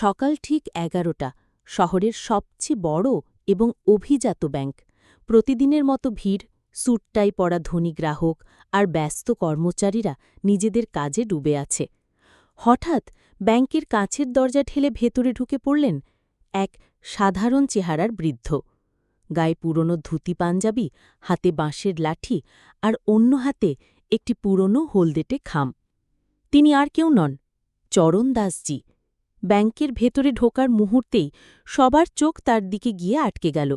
সকাল ঠিক এগারোটা, শহরের সবচেয়ে বড় এবং অভিজাত ব্যাংক। প্রতিদিনের মতো ভিড়, স্যুটটাই পরা ধনী গ্রাহক আর ব্যস্ত কর্মচারীরা নিজেদের কাজে ডুবে আছে। হঠাৎ ব্যাংকের কাঁচের দরজা ঠেলে ভেতরে ঢুকে পড়লেন এক সাধারণ চেহারার বৃদ্ধ। গায়ে পুরনো ধুতি পাঞ্জাবি, হাতে বাঁশের লাঠি আর অন্য হাতে একটি পুরনো হলদেটে খাম। তিনি আর কেউ নন, চরণ দাসজি। ব্যাংকের ভেতরে ঢোকার মুহূর্তেই সবার চোখ তার দিকে গিয়ে আটকে গেল।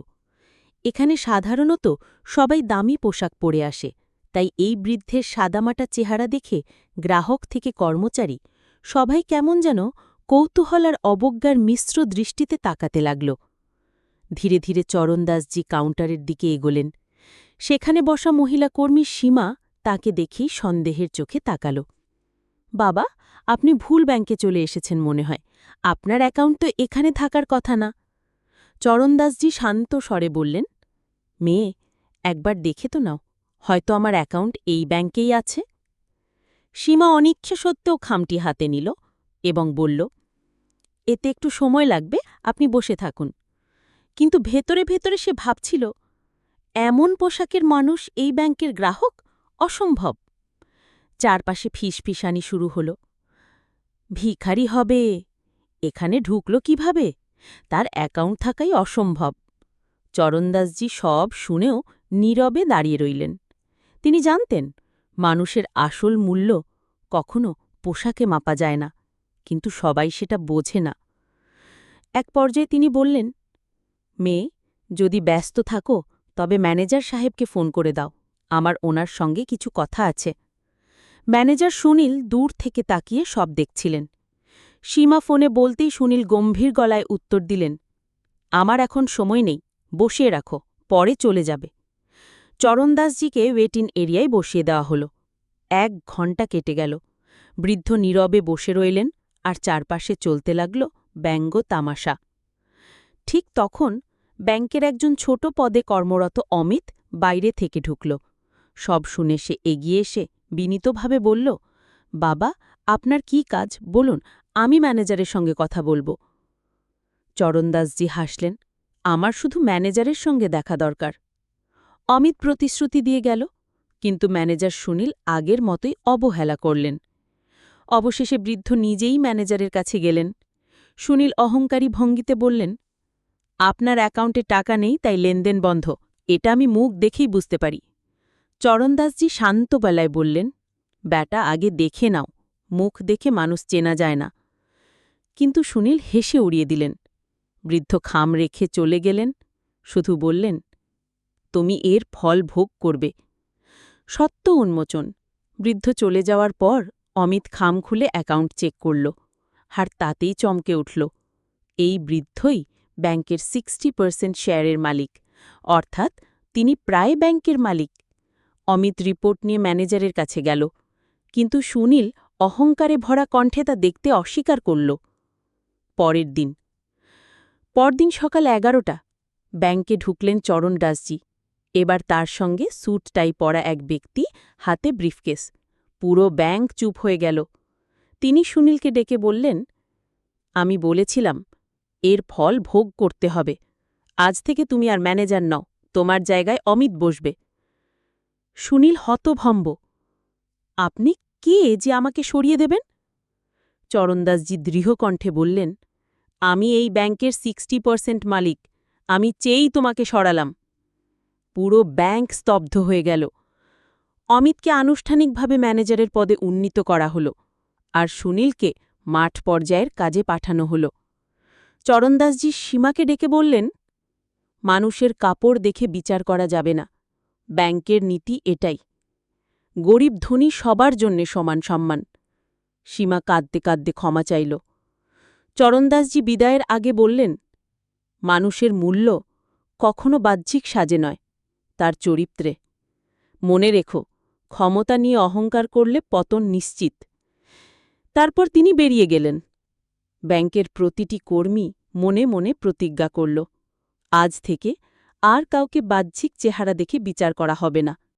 এখানে সাধারণত সবাই দামি পোশাক পরে আসে, তাই এই বৃদ্ধের সাদামাটা চেহারা দেখে গ্রাহক থেকে কর্মচারী সবাই কেমন যেন কৌতূহল আর অবজ্ঞার মিশ্র দৃষ্টিতে তাকাতে লাগল। ধীরে ধীরে চরণদাসজি কাউন্টারের দিকে এগোলেন। সেখানে বসা মহিলা কর্মী সীমা তাকে দেখেই সন্দেহের চোখে তাকাল। বাবা, আপনি ভুল ব্যাংকে চলে এসেছেন মনে হয়। আপনার অ্যাকাউন্ট তো এখানে থাকার কথা না। চরণদাসজি শান্ত স্বরে বললেন, মেয়ে, একবার দেখে তো নাও, হয়তো আমার অ্যাকাউন্ট এই ব্যাংকেই আছে? সীমা অনিচ্ছা সত্ত্বেও খামটি হাতে নিল এবং বলল, এতে একটু সময় লাগবে, আপনি বসে থাকুন। কিন্তু ভেতরে ভেতরে সে ভাবছিল, এমন পোশাকের মানুষ এই ব্যাংকের গ্রাহক? অসম্ভব! চারপাশে ফিসফিসানি শুরু হল, ভিখারি হবে এখানে ঢুকল কীভাবে? তার অ্যাকাউন্ট থাকাই অসম্ভব। চরণদাসজি সব শুনেও নীরবে দাঁড়িয়ে রইলেন। তিনি জানতেন, মানুষের আসল মূল্য কখনো পোশাকে মাপা যায় না, কিন্তু সবাই সেটা বোঝে না। এক পর্যায়ে তিনি বললেন, মেয়ে, যদি ব্যস্ত থাকো, তবে ম্যানেজার সাহেবকে ফোন করে দাও, আমার ওনার সঙ্গে কিছু কথা আছে। ম্যানেজার সুনীল দূর থেকে তাকিয়ে সব দেখছিলেন। সীমা ফোনে বলতেই সুনীল গম্ভীর গলায় উত্তর দিলেন, আমার এখন সময় নেই, বসিয়ে রাখো, পরে চলে যাবে। চরণদাসজিকে ওয়েটিং এরিয়ায় বসিয়ে দেওয়া হল। এক ঘণ্টা কেটে গেল। বৃদ্ধ নীরবে বসে রইলেন আর চারপাশে চলতে লাগল ব্যঙ্গ তামাশা। ঠিক তখন ব্যাংকের একজন ছোট পদে কর্মরত অমিত বাইরে থেকে ঢুকল। সব শুনে সে এগিয়ে এসে বিনীতভাবে বলল, বাবা, আপনার কি কাজ? বলুন আমি ম্যানেজারের সঙ্গে কথা বলব। চরণদাসজি হাসলেন, আমার শুধু ম্যানেজারের সঙ্গে দেখা দরকার। অমিত প্রতিশ্রুতি দিয়ে গেল, কিন্তু ম্যানেজার সুনীল আগের মতোই অবহেলা করলেন। অবশেষে বৃদ্ধ নিজেই ম্যানেজারের কাছে গেলেন। সুনীল অহংকারী ভঙ্গিতে বললেন, আপনার অ্যাকাউন্টে টাকা নেই, তাই লেনদেন বন্ধ। এটা আমি মুখ দেখেই বুঝতে পারি। চরণদাসজি শান্ত বললেন, ব্যাটা, আগে দেখে নাও। মুখ দেখে মানুষ চেনা যায় না। কিন্তু সুনীল হেসে উড়িয়ে দিলেন। বৃদ্ধ খাম রেখে চলে গেলেন। শুধু বললেন, তুমি এর ফল ভোগ করবে। সত্য উন্মোচন। বৃদ্ধ চলে যাওয়ার পর অমিত খাম খুলে অ্যাকাউন্ট চেক করল। আর তাতেই চমকে উঠল। এই বৃদ্ধই ব্যাংকের সিক্সটি পার্সেন্ট শেয়ারের মালিক। অর্থাৎ তিনি প্রায় ব্যাংকের মালিক। অমিত রিপোর্ট নিয়ে ম্যানেজারের কাছে গেল। কিন্তু সুনীল অহংকারে ভরা কণ্ঠে তা দেখতে অস্বীকার করল। পরের দিন। পরদিন সকাল এগারোটা, ব্যাংকে ঢুকলেন চরণ দাসজি। এবার তার সঙ্গে স্যুট টাই পরা এক ব্যক্তি হাতে ব্রিফকেস। পুরো ব্যাংক চুপ হয়ে গেল। তিনি সুনীলকে ডেকে বললেন, আমি বলেছিলাম, এর ফল ভোগ করতে হবে। আজ থেকে তুমি আর ম্যানেজার নও, তোমার জায়গায় অমিত বসবে। সুনীল হতভম্ব। আপনি কে যে আমাকে সরিয়ে দেবেন? চরণদাসজি দৃঢ়কণ্ঠে বললেন, আমি এই ব্যাংকের সিক্সটি পার্সেন্ট মালিক, আমি চেয়েই তোমাকে সরালাম। পুরো ব্যাংক স্তব্ধ হয়ে গেল। অমিতকে আনুষ্ঠানিকভাবে ম্যানেজারের পদে উন্নীত করা হল আর সুনীলকে মাঠ পর্যায়ের কাজে পাঠানো হল। চরণদাসজি সীমাকে ডেকে বললেন, মানুষের কাপড় দেখে বিচার করা যাবে না, ব্যাংকের নীতি এটাই। গরিব ধনী সবার জন্যে সমান সম্মান। সীমা কাঁদতে কাঁদতে ক্ষমা চাইল। চরণদাসজি বিদায়ের আগে বললেন, মানুষের মূল্য কখনো বাহ্যিক সাজে নয়, তার চরিত্রে। মনে রেখো, ক্ষমতা নিয়ে অহংকার করলে পতন নিশ্চিত। তারপর তিনি বেরিয়ে গেলেন। ব্যাংকের প্রতিটি কর্মী মনে মনে প্রতিজ্ঞা করল, আজ থেকে আর কাউকে বাহ্যিক চেহারা দেখে বিচার করা হবে না।